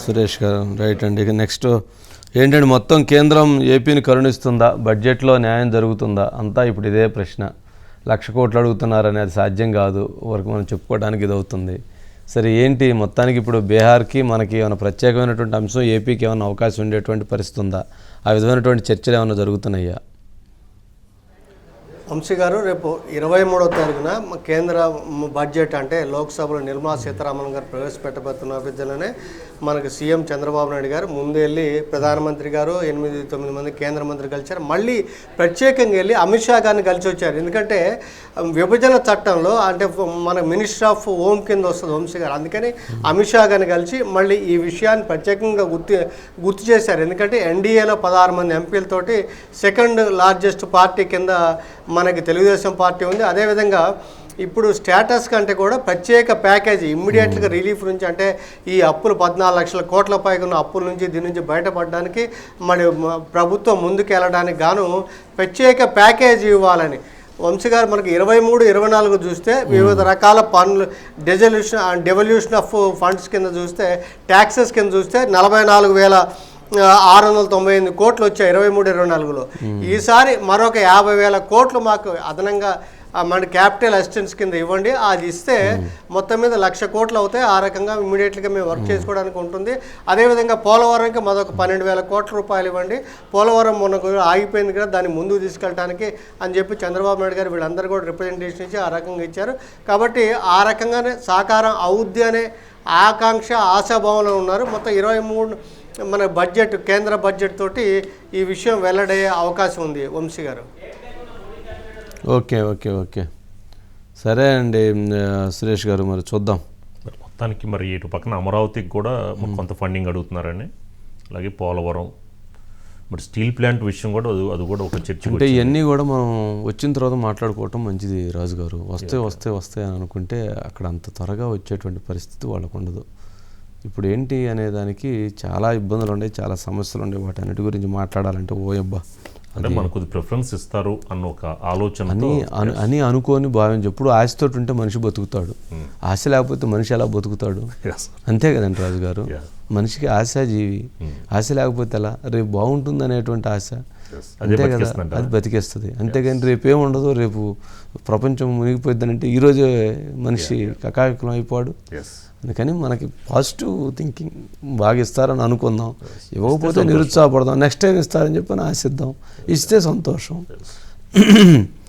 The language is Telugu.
సురేష్ గారు రైట్ అండి. ఇక నెక్స్ట్ ఏంటంటే మొత్తం కేంద్రం ఏపీని కరుణిస్తుందా? బడ్జెట్లో న్యాయం జరుగుతుందా? అంతా ఇప్పుడు ఇదే ప్రశ్న. లక్ష కోట్లు అడుగుతున్నారని అది సాధ్యం కాదు. వరకు మనం చెప్పుకోవడానికి ఇది అవుతుంది సరే ఏంటి? మొత్తానికి ఇప్పుడు బీహార్కి మనకి ఏమైనా ప్రత్యేకమైనటువంటి అంశం ఏపీకి ఏమైనా అవకాశం ఉండేటువంటి పరిస్థితి ఉందా? ఆ విధమైనటువంటి చర్చలు ఏమైనా జరుగుతున్నాయా? వంశీ గారు రేపు ఇరవై మూడవ తారీఖున కేంద్ర బడ్జెట్ అంటే లోక్సభలో నిర్మలా సీతారామన్ గారు ప్రవేశపెట్టబోతున్న నేపథ్యంలోనే మనకు సీఎం చంద్రబాబు నాయుడు గారు ముందు వెళ్ళి ప్రధానమంత్రి గారు ఎనిమిది తొమ్మిది మంది కేంద్ర మంత్రి కలిశారు. మళ్ళీ ప్రత్యేకంగా వెళ్ళి అమిత్ షా గారిని కలిసి వచ్చారు. ఎందుకంటే విభజన చట్టంలో అంటే మన మినిస్టర్ ఆఫ్ హోమ్ కింద వస్తుంది వంశీ గారు. అందుకని అమిత్ షా గారిని కలిసి మళ్ళీ ఈ విషయాన్ని ప్రత్యేకంగా గుర్తు గుర్తు చేశారు. ఎందుకంటే ఎన్డీఏలో పదహారు మంది ఎంపీలతోటి సెకండ్ లార్జెస్ట్ పార్టీ కింద మనకి తెలుగుదేశం పార్టీ ఉంది. అదేవిధంగా ఇప్పుడు స్టేటస్ కంటే కూడా ప్రత్యేక ప్యాకేజీ ఇమ్మీడియట్గా రిలీఫ్ నుంచి అంటే ఈ అప్పులు పద్నాలుగు లక్షల కోట్ల పైగా ఉన్న అప్పుల నుంచి దీని నుంచి బయటపడడానికి మరి ప్రభుత్వం ముందుకు వెళ్ళడానికి గాను ప్రత్యేక ప్యాకేజీ ఇవ్వాలని. వంశీ గారు మనకి ఇరవై మూడు ఇరవై నాలుగు చూస్తే వివిధ రకాల పనులు డెజల్యూషన్ డెవల్యూషన్ ఆఫ్ ఫండ్స్ కింద చూస్తే ట్యాక్సెస్ కింద చూస్తే నలభై నాలుగు వేల ఆరు వందల తొంభై ఎనిమిది కోట్లు వచ్చాయి ఇరవై మూడు ఇరవై నాలుగులో. ఈసారి మరొక యాభై వేల కోట్లు మాకు అదనంగా మన క్యాపిటల్ అసిస్టెన్స్ కింద ఇవ్వండి. అది ఇస్తే మొత్తం మీద లక్ష కోట్లు అవుతాయి. ఆ రకంగా ఇమీడియట్గా మేము వర్క్ చేసుకోవడానికి ఉంటుంది. అదేవిధంగా పోలవరంకి మరొక పన్నెండు వేల కోట్ల రూపాయలు ఇవ్వండి. పోలవరం మొన్న ఆగిపోయింది కదా దాన్ని ముందుకు తీసుకెళ్ళడానికి అని చెప్పి చంద్రబాబు నాయుడు గారు వీళ్ళందరూ కూడా రిప్రజెంటేషన్ ఇచ్చి ఆ రకంగా ఇచ్చారు. కాబట్టి ఆ రకంగానే సాకారం అవుద్ది అనే ఆకాంక్ష ఆశాభావంలో ఉన్నారు. మొత్తం ఇరవై మూడు మన బడ్జెట్ కేంద్ర బడ్జెట్ తోటి ఈ విషయం వెల్లడయ్యే అవకాశం ఉంది Vamsi garu. Okay okay okay. సరే అండి సురేష్ గారు మరి చూద్దాం. మరి మొత్తానికి మరి ఇటు పక్కన అమరావతికి కూడా కొంత ఫండింగ్ అడుగుతున్నారండి. అలాగే పోలవరం. మరి స్టీల్ ప్లాంట్ విషయం కూడా అది అది కూడా ఒక చర్చ అంటే ఇవన్నీ కూడా మనం వచ్చిన తర్వాత మాట్లాడుకోవటం మంచిది రాజు గారు వస్తే వస్తే వస్తే అని అనుకుంటే అక్కడ అంత త్వరగా వచ్చేటువంటి పరిస్థితి వాళ్ళకు ఉండదు. ఇప్పుడు ఏంటి అనే దానికి చాలా ఇబ్బందులు ఉన్నాయి చాలా సమస్యలు ఉన్నాయి వాటన్నిటి గురించి మాట్లాడాలంటే ఓయబ్బా అంటే మనకు ప్రిఫరెన్స్ ఇస్తారు అన్న ఒక ఆలోచనతో అని అను అని అనుకోని భావించి ఎప్పుడు ఆశతో ఉంటే మనిషి బతుకుతాడు. ఆశ లేకపోతే మనిషి ఎలా బతుకుతాడు. అంతే కదండి రాజు గారు Yeah. మనిషికి ఆశ జీవి ఆశ లేకపోతే ఎలా? రేపు బాగుంటుంది అనేటువంటి ఆశ. అంతే కదా? అది బతికేస్తుంది. అంతేగాని రేపు ఏముండదు రేపు ప్రపంచం మునిగిపోయిందనంటే ఈరోజే మనిషి కకావికలం అయిపోయాడు ఎస్ అందుకని మనకి పాజిటివ్ థింకింగ్ బాగా ఇస్తారని అనుకుందాం. ఇవ్వకపోతే నిరుత్సాహపడదాం. నెక్స్ట్ టైం ఇస్తారని చెప్పి ఆశిద్దాం. ఇస్తే సంతోషం.